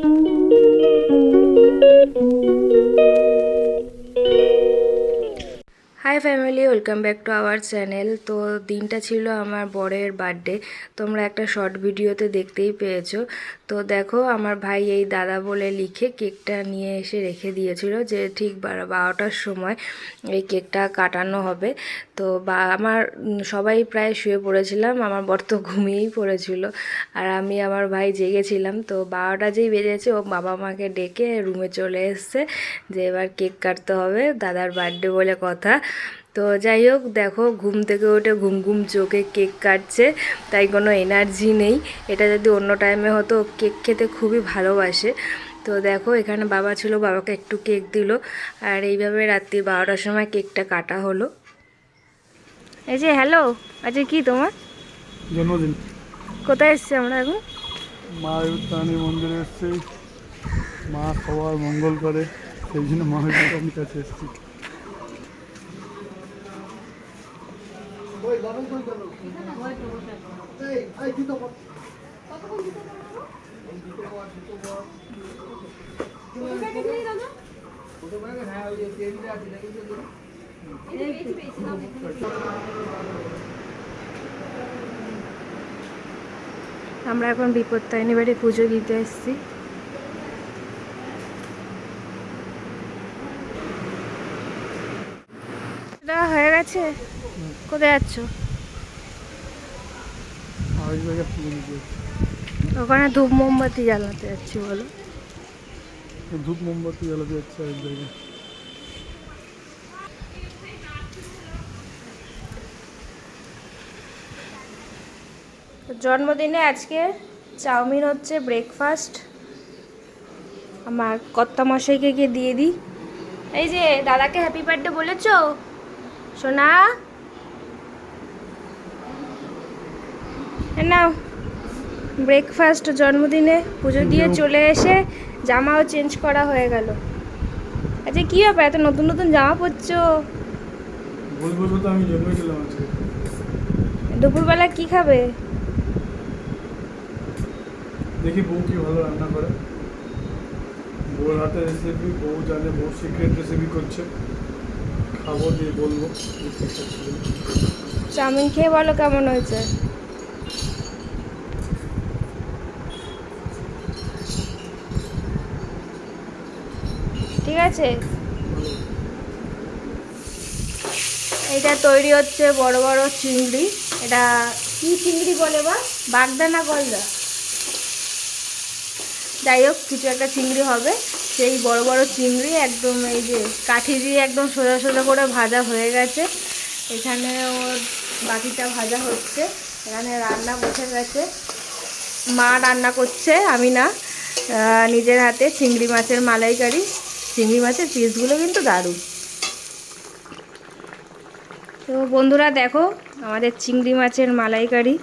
Thank you. Hi family welcome back to our channel তো দিনটা ছিল আমার বরের বার্থডে তোমরা একটা শর্ট ভিডিওতে দেখতেই পেয়েছ। তো দেখো, আমার ভাই এই দাদা বলে লিখে কেকটা নিয়ে এসে রেখে দিয়েছিল যে ঠিক বারো- বারোটার সময় এই কেকটা কাটানো হবে। তো বা আমার সবাই প্রায় শুয়ে পড়েছিলাম, আমার বর তো ঘুমিয়েই পড়েছিল। আর আমি আমার ভাই জেগেছিলাম। তো বারোটা যেই বেজেছে, ও বাবা মাকে ডেকে রুমে চলে এসছে যে এবার কেক কাটতে হবে। দাদার বার্থডে বলে কথা। তো যাই হোক দেখো ঘুম থেকে উঠে ঘুম ঘুম চোখে কেক কাটছে তাই কোনো এনার্জি নেই। এটা যদি অন্য টাইমে হতো কেক খেতে খুবই ভালোবাসে। তো দেখো এখানে বাবা ছিল বাবাকে একটু কেক দিল। আর এইভাবে রাত্রি বারোটার সময় কেকটা কাটা হলো। এই যে হ্যালো আচ্ছা কি তোমার? জন্মদিন। কোথায় এসছি আমরা এখন? মা মন্দিরে এসছি। মা সবার মঙ্গল করে সেই জন্য মহাবীর কাছে এসছি। আমরা এখন বিপদ বিপত্তায়নী বাড়ি পুজো দিতে এসেছি। এটা হয়ে গেছে? কোথায় যাচ্ছ। ওখানে ধূপ মোমবাতি জ্বালাতে যাচ্ছি বলো। ধূপ মোমবাতি জ্বালাতে যাচ্ছে আরেক জায়গায় জন্মদিনে আজকে চাউমিন হচ্ছে ব্রেকফাস্ট আমার কর্তা মশাইকে গিয়ে দিয়ে দিই। এই যে দাদাকে হ্যাপি বার্থডে বলেছ? সোনা? নাও ব্রেকফাস্ট জন্মদিনে পুজো দিয়ে চলে এসে জামাও চেঞ্জ করা হয়ে গেল। আচ্ছা কী ব্যাপার? এত নতুন নতুন জামা পরছো? দুপুরবেলা কি খাবে? দেখি বউ কি ভালো রান্না করে। বউর হাতে রেসিপি বউ জানে বউ সিক্রেট রেসিপি করছে। খাব দিয়ে বলব। চাউমিন খেয়ে বলো কেমন হয়েছে? ঠিক আছে? এটা তৈরি হচ্ছে বড় বড় চিংড়ি। এটা কি চিংড়ি বলে বা? বাগদা না গলদা? যাই হোক, কিছু একটা চিংড়ি হবে। সেই বড় বড় চিংড়ি একদম এই যে কাঠি দিয়ে একদম সোজা সোজা করে ভাজা হয়ে গেছে। এখানে ওর বাকিটা ভাজা হচ্ছে। এখানে রান্না বসে গেছে। মা রান্না করছে, আমি না। নিজের হাতে চিংড়ি মাছের মালাইকারি। চিংড়ি মাছের পিসগুলো কিন্তু দারুণ। তো বন্ধুরা দেখো, আমাদের চিংড়ি মাছের মালাইকারি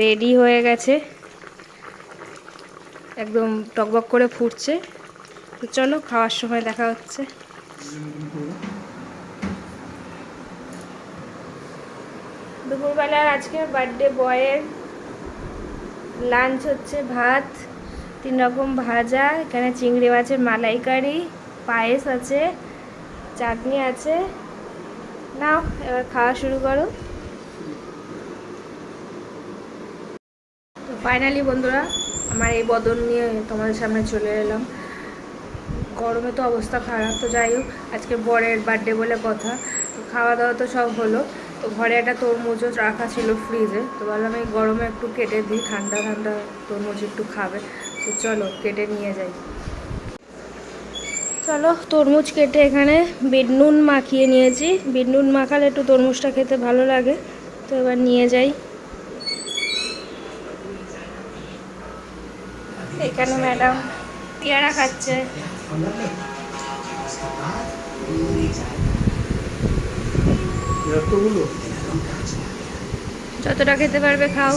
রেডি হয়ে গেছে। একদম টকবক করে ফুটছে। তো চলো, খাওয়ার সময় দেখা হচ্ছে। দুপুরবেলার আজকে বার্থডে বয়ের, লাঞ্চ হচ্ছে ভাত। তিন রকম ভাজা, এখানে চিংড়ি মাছের মালাইকারি, পায়েস আছে, চাটনি আছে। নাও, এবার খাওয়া শুরু করো। তো ফাইনালি বন্ধুরা, আমার এই বদল নিয়ে তোমাদের সামনে চলে এলাম। গরমে তো অবস্থা খারাপ, তো যাই হোক, আজকে বরের বার্থডে বলে কথা। তো খাওয়া দাওয়া তো সব হলো। তো ঘরে একটা তরমুজও রাখা ছিল ফ্রিজে তো বললাম এই গরমে একটু কেটে দিই ঠান্ডা ঠান্ডা তরমুজ একটু খাবে। তো চলো কেটে নিয়ে যাই। চলো তরমুজ কেটে এখানে বিট নুন মাখিয়ে নিয়েছি। বিট নুন মাখালে একটু তরমুজটা খেতে ভালো লাগে। তো এবার নিয়ে যাই। এখানে ম্যাডাম পেয়ারা খাচ্ছে। যতটা খেতে পারবে খাও।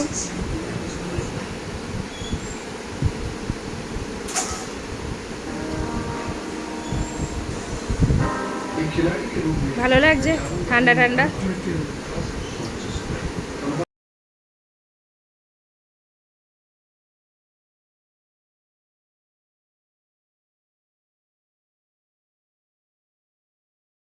ভালো লাগছে? ঠান্ডা ঠান্ডা?